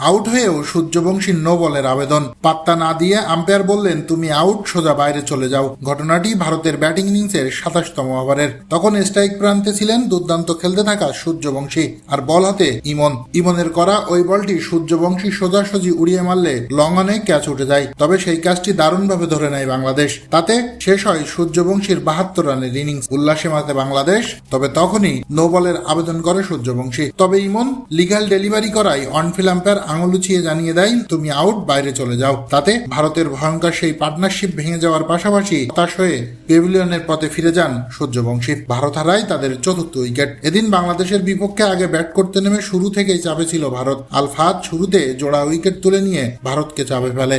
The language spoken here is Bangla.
আউট হয়েও সূর্যবংশী নো বলের আবেদন। পাত্তা না দিয়ে আম্পায়ার বললেন, তুমি আউট, সোজা বাইরে চলে যাও। ঘটনাটি ভারতের ব্যাটিং ইনিংসের সাতাশতম ওভারের। তখন স্ট্রাইক প্রান্তে ছিলেন দুর্দান্ত খেলতে থাকা সূর্যবংশী আর বল হাতে ইমন। ইমনের করা ওই বলটি সূর্যবংশী সোজাসুজি উড়িয়ে মারলে লং অনে ক্যাচ উঠে যায়। তবে সেই কাজটি দারুণভাবে ধরে নেয় বাংলাদেশ। তাতে শেষ হয় সূর্যবংশীর বাহাত্তর রানের ইনিংস। উল্লাসে মাতে বাংলাদেশ, তবে তখনই নো বলের আবেদন করে সূর্যবংশী। তবে ইমন, লিগাল ডেলিভারি করায় অনফিল আম্পায়ার আঙুল উঁচিয়ে জানিয়ে দেয়, তুমি আউট বাইরে চলে যাও। তাতে ভারতের ভয়ঙ্কর সেই পার্টনারশিপ ভেঙে যাওয়ার পাশাপাশি হতাশ হয়ে পেভিলিয়নের পথে ফিরে যান সূর্যবংশী। ভারত হারায় তাদের চতুর্থ উইকেট এদিন বাংলাদেশের বিপক্ষে আগে ব্যাট করতে নেমে শুরু থেকেই চাপে ছিল ভারত। আলফাত শুরুতে জোড়া উইকেট তুলে নিয়ে ভারতকে চাপে ফেলে।